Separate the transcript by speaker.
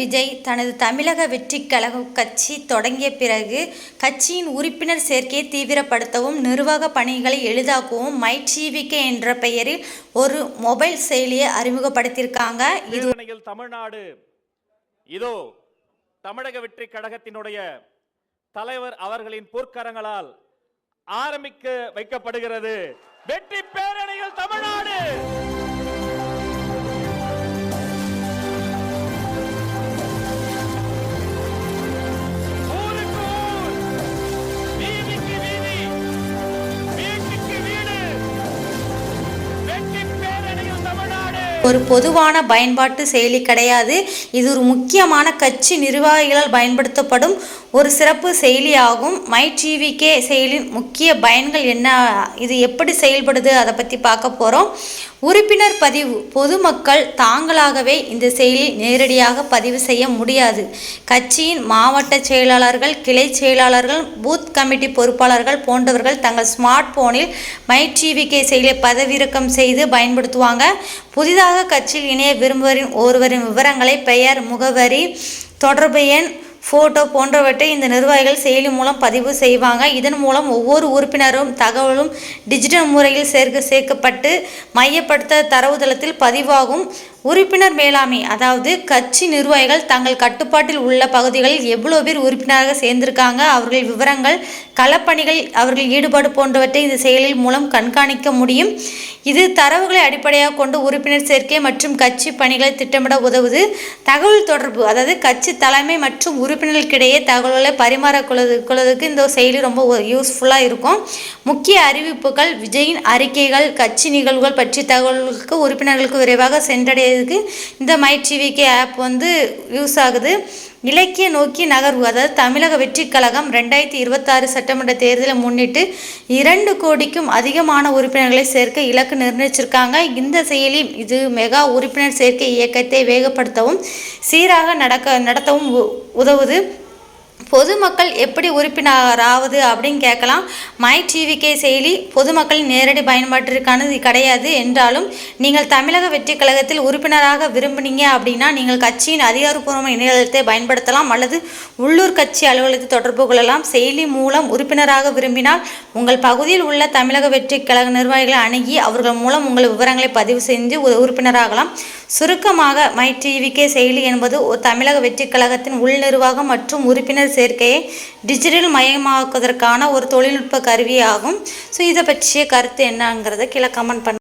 Speaker 1: விஜய் தனது தமிழக வெற்றி கழக கட்சி தொடங்கிய பிறகு கட்சியின் உறுப்பினர் சேர்க்கையை தீவிரப்படுத்தவும் நிர்வாக பணிகளை எளிதாக்கவும் மை டிவிகே என்ற பெயரில் ஒரு மொபைல் செயலியை அறிமுகப்படுத்தியிருக்காங்க. இது
Speaker 2: தமிழ்நாடு. இதோ தமிழக வெற்றி கழகத்தினுடைய தலைவர் அவர்களின் போர்க்கரங்களால் ஆரம்பிக்க வைக்கப்படுகிறது. வெற்றி பேரணியில் தமிழ்நாடு!
Speaker 1: ஒரு பொதுவான பயன்பாட்டு செயலி கிடையாது. இது ஒரு முக்கியமான கட்சி நிர்வாகிகளால் பயன்படுத்தப்படும் ஒரு சிறப்பு செயலியாகும். மை டிவிகே செயலின் முக்கிய பயன்கள் என்ன? இது எப்படி செயல்படுது? அதை பற்றி பார்க்க போகிறோம் உறுப்பினர் பதிவு. பொதுமக்கள் தாங்களாகவே இந்த செயலில் நேரடியாக பதிவு செய்ய முடியாது. கட்சியின் மாவட்ட செயலாளர்கள் கிளை செயலாளர்கள் பூத் கமிட்டி பொறுப்பாளர்கள் போன்றவர்கள் தங்கள் ஸ்மார்ட் போனில் மை டிவிகே செயலியை பதவிறக்கம் செய்து பயன்படுத்துவாங்க. புதிதாக கட்சியில் இணைய விரும்புவரின் ஒருவரின் விவரங்களை பெயர் முகவரி தொடர்பு எண் ஃபோட்டோ போன்றவற்றை இந்த நிர்வாகிகள் செயலி மூலம் பதிவு செய்வாங்க. இதன் மூலம் ஒவ்வொரு உறுப்பினரும் தகவலும் டிஜிட்டல் முறையில் சேர்க்க சேர்க்கப்பட்டு மையப்படுத்த தரவுதளத்தில் பதிவாகும். உறுப்பினர் மேலாண்மை அதாவது கட்சி நிர்வாகிகள் தங்கள் கட்டுப்பாட்டில் உள்ள பகுதிகளில் எவ்வளோ பேர் உறுப்பினராக சேர்ந்திருக்காங்க அவர்கள் விவரங்கள் களப்பணிகள் அவர்கள் ஈடுபாடு போன்றவற்றை இந்த செயலில் மூலம் கண்காணிக்க முடியும். இது தரவுகளை அடிப்படையாக கொண்டு உறுப்பினர் சேர்க்கை மற்றும் கட்சி பணிகளை திட்டமிட உதவுது. தகவல் தொடர்பு அதாவது கட்சி தலைமை மற்றும் உறுப்பினர்களுக்கிடையே தகவல்களை பரிமாறிக்கொள்வது கொள்வதற்கு இந்த செயலி ரொம்ப யூஸ்ஃபுல்லாக இருக்கும். முக்கிய அறிவிப்புகள் விஜயின் அறிக்கைகள் கட்சி நிகழ்வுகள் பற்றிய தகவல்களுக்கு உறுப்பினர்களுக்கு விரைவாக சென்றடைய செய்கிறதுக்கு இந்த மை டிவிகே ஆப் வந்து யூஸ் ஆகுது. இலக்கிய நோக்கி நகர்வு அதாவது தமிழக வெற்றிக் கழகம் ரெண்டாயிரத்தி இருபத்தாறு சட்டமன்ற தேர்தலை முன்னிட்டு இரண்டு கோடிக்கும் அதிகமான உறுப்பினர்களை சேர்க்க இலக்கு நிர்ணயிச்சிருக்காங்க. இந்த செயலி இது மெகா உறுப்பினர் சேர்க்கை இயக்கத்தை வேகப்படுத்தவும் சீராக நடக்க நடத்தவும் உதவுது. பொதுமக்கள் எப்படி உறுப்பினராவது அப்படின்னு கேட்கலாம். மை டிவிகே செயலி பொதுமக்களின் நேரடி பயன்பாட்டிற்கானது கிடையாது. என்றாலும் நீங்கள் தமிழக வெற்றி கழகத்தில் உறுப்பினராக விரும்புனீங்க அப்படின்னா நீங்கள் கட்சியின் அதிகாரப்பூர்வ இணையதளத்தை பயன்படுத்தலாம் அல்லது உள்ளூர் கட்சி அலுவலகத்தை தொடர்பு கொள்ளலாம். செயலி மூலம் உறுப்பினராக விரும்பினால் உங்கள் பகுதியில் உள்ள தமிழக வெற்றி கழக நிர்வாகிகளை அணுகி அவர்கள் மூலம் உங்கள் விவரங்களை பதிவு செஞ்சு உறுப்பினராகலாம். சுருக்கமாக மை டிவிகே செயலி என்பது ஒரு தமிழக வெற்றி கழகத்தின் உள் நிர்வாகம் மற்றும் உறுப்பினர் சேர்க்கையை டிஜிட்டல் மயமாக்குவதற்கான ஒரு தொழில்நுட்ப கருவியாகும். ஸோ இதை பற்றிய கருத்து என்னங்கிறத கீழே கமெண்ட் பண்ண